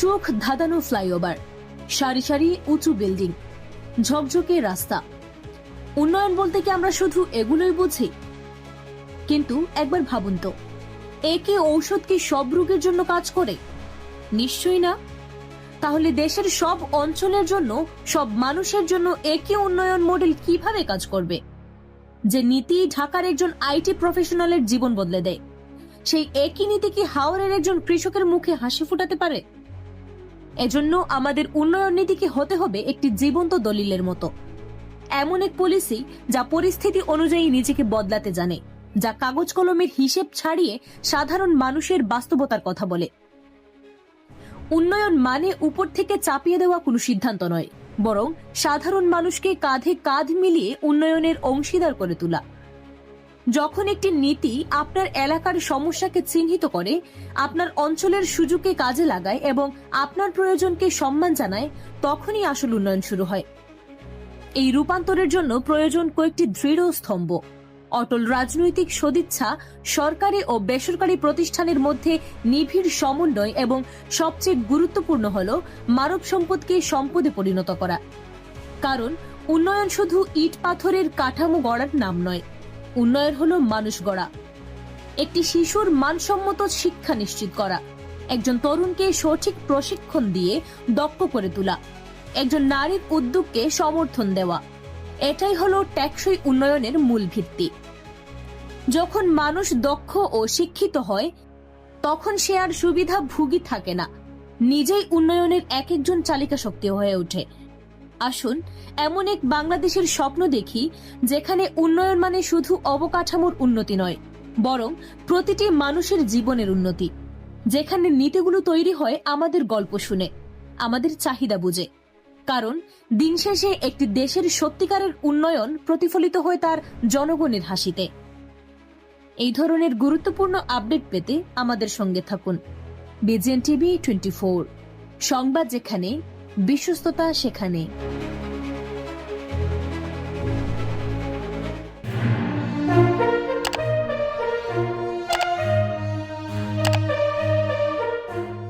চোখ ধাঁধানো ফ্লাইওভার, সারি সারি উঁচু বিল্ডিং, ঝকঝকে রাস্তা। উন্নয়ন বলতে কি আমরা শুধু এগুলোই বুঝি? কিন্তু একবার ভাবুন তো একে ঔষধ কি সব রোগের জন্য কাজ করে? নিশ্চয়ই না। তাহলে দেশের সব অঞ্চলের জন্য, সব মানুষের জন্য একই উন্নয়ন মডেল কীভাবে কাজ করবে? যে নীতি ঢাকার একজন আইটি প্রফেশনালের জীবন বদলে দেয়। সেই একই নীতি কি হাওড়ের একজন কৃষকের মুখে হাসি ফুটাতে পারে? এজন্য আমাদের উন্নয়ন নীতিকে হতে হবে একটি জীবন্ত দলিলের মতো। এমন এক পলিসি যা পরিস্থিতি অনুযায়ী নিজেকে বদলাতে জানে, যা কাগজ কলমের হিসেব ছাড়িয়ে সাধারণ মানুষের বাস্তবতার কথা বলে। উন্নয়ন মানে উপর থেকে চাপিয়ে দেওয়া কোনো সিদ্ধান্ত নয়, বরং সাধারণ মানুষকে কাঁধে কাঁধ মিলিয়ে উন্নয়নের অংশীদার করে তোলা। যখন একটি নীতি আপনার এলাকার সমস্যাকে চিহ্নিত করে, আপনার অঞ্চলের সুযোগকে কাজে লাগায় এবং আপনার প্রয়োজনকে সম্মান জানায়, তখনই আসল উন্নয়ন শুরু হয়। এই রূপান্তরের জন্য প্রয়োজন কয়েকটি দৃঢ় স্তম্ভ। অটল রাজনৈতিক সদিচ্ছা, সরকারি ও বেসরকারি প্রতিষ্ঠানের মধ্যে নিবিড় সমন্বয় এবং সবচেয়ে গুরুত্বপূর্ণ হল মানব সম্পদকে সম্পদে পরিণত করা। কারণ, উন্নয়ন শুধু ইট পাথরের কাঠামো গড়ার নাম নয়। উন্নয়ন হল মানুষ গড়া। একটি শিশুর মানসম্মত শিক্ষা নিশ্চিত করা, একজন তরুণকে সঠিক প্রশিক্ষণ দিয়ে দক্ষ করে তোলা, একজন নারীর উদ্যোগকে সমর্থন দেওয়া, এটাই হলো টেকসই উন্নয়নের মূল ভিত্তি। যখন মানুষ দক্ষ ও শিক্ষিত হয়, তখন সে আর সুবিধা ভুগি থাকে না, নিজেই উন্নয়নের এক একজন চালিকা শক্তি হয়ে ওঠে। আসুন, এমন এক বাংলাদেশের স্বপ্ন দেখি, যেখানে উন্নয়ন মানে শুধু অবকাঠামোর উন্নতি নয়, বরং প্রতিটি মানুষের জীবনের উন্নতি। যেখানে নীতিগুলো তৈরি হয় আমাদের গল্প শুনে, আমাদের চাহিদা বুঝে। কারণ দিন শেষে একটি দেশের সত্যিকারের উন্নয়ন প্রতিফলিত হয় তার জনগণের হাসিতে। এই ধরনের গুরুত্বপূর্ণ আপডেট পেতে আমাদের সঙ্গে থাকুন। বিজেন টিভি টোয়েন্টি সংবাদ যেখানে বিশ্বস্ততা সেখানে।